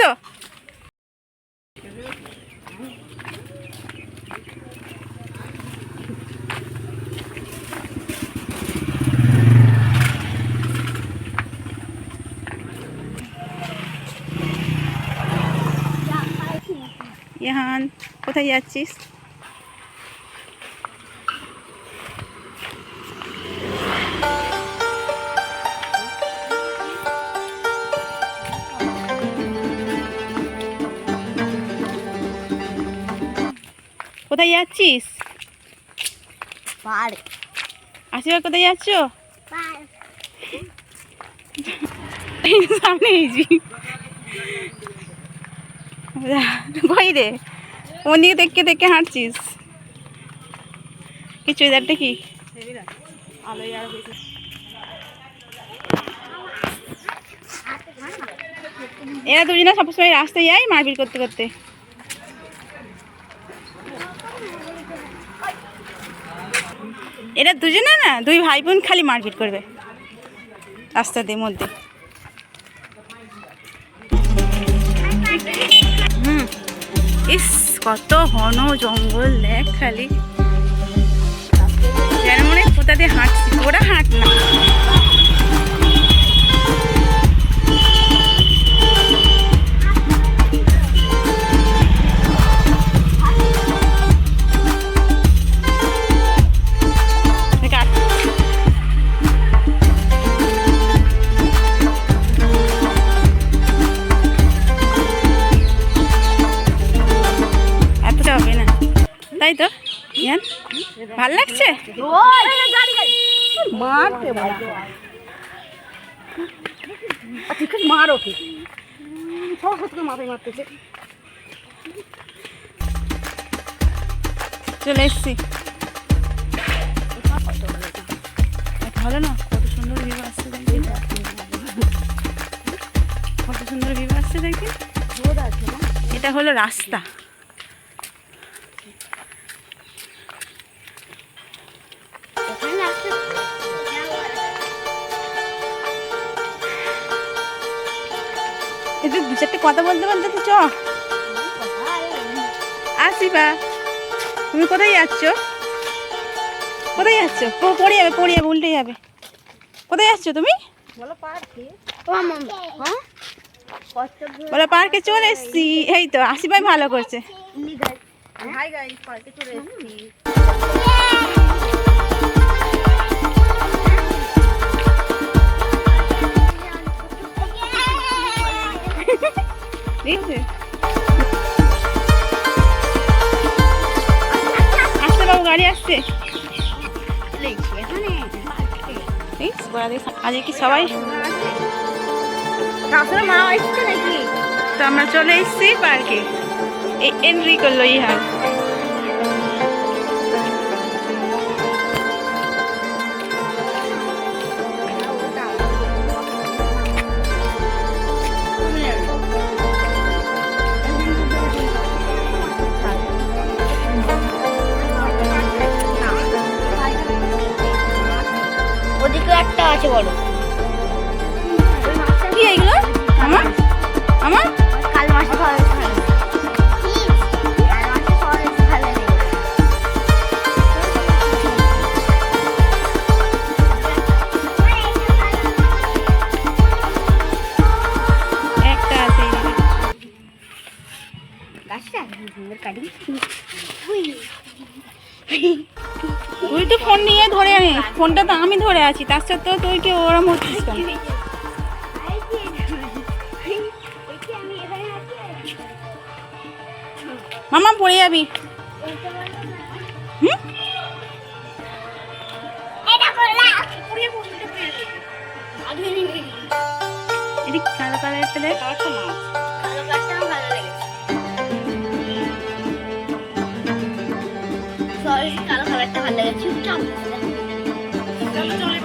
তো ইহান কোথায় যাচ্ছিস? কোথায় যাচ্ছিস? আশীর্বাদ কোথায় যাচ্ছ? সামনে রে? দিকে দেখে দেখে হাঁটছিস? কি চুড়িদারটা কি? এরা দুজনে সবসময় রাস্তায় যায় মারপিট করতে করতে। এরা দুজনে না, দুই ভাই বোন খালি মারপিট করবে। রাস্তাদের মধ্যে। হুম। ইস, কত ঘন জঙ্গল, দেখ খালি। যেন মনে কোথা দিয়ে হাঁটছি, ওরা হাঁট না। তাই তো? ইয়ান ভালো লাগছে? মারতে ঠিক মার ওকে। সব থেকে মাথায় মারতেছে। চলে এসছি। ভালো না? কত সুন্দর ভিউ আসছে দেখি। কত সুন্দর ভিউ আসছে দেখি। এটা হলো রাস্তা। এতে দু চারটে কথা বলতে বলতে তো চ আসি বা তুমি কোথায় যাচ্ছ? কোথায় যাচ্ছ? পড়ে যাবে পড়ে যাবে উল্টে যাবে। কোথায় যাচ্ছ তুমি? বলো পার্কে। চলে এসছি। এই তো আসি ভাই ভালো করছে। হাই গাইস পার্কে চলে এসেছি। আজকে কি সবাই? তো আমরা চলে এসছি পার্কে। এন্ট্রি করল ইহার। ওদিকে একটা আছে বড় কি এইগুলো? আমার? আমার? কাল মাসে ভালো ভালো কাল মাসে ভালো ভালো একটা আছে গাছটা? সুন্দর কাটিং। তুই তো ফোন নিয়ে ধরে আনি ফোনটা তো আমি ধরে আছি, তার সত্ত্বেও তুই কি ওরম হচ্ছিস কেন? মামা, পড়ে যাবি। হুম? কালো কালো একটা দেখ। কালো একটা মানে ভালো লাগে চুপচাপ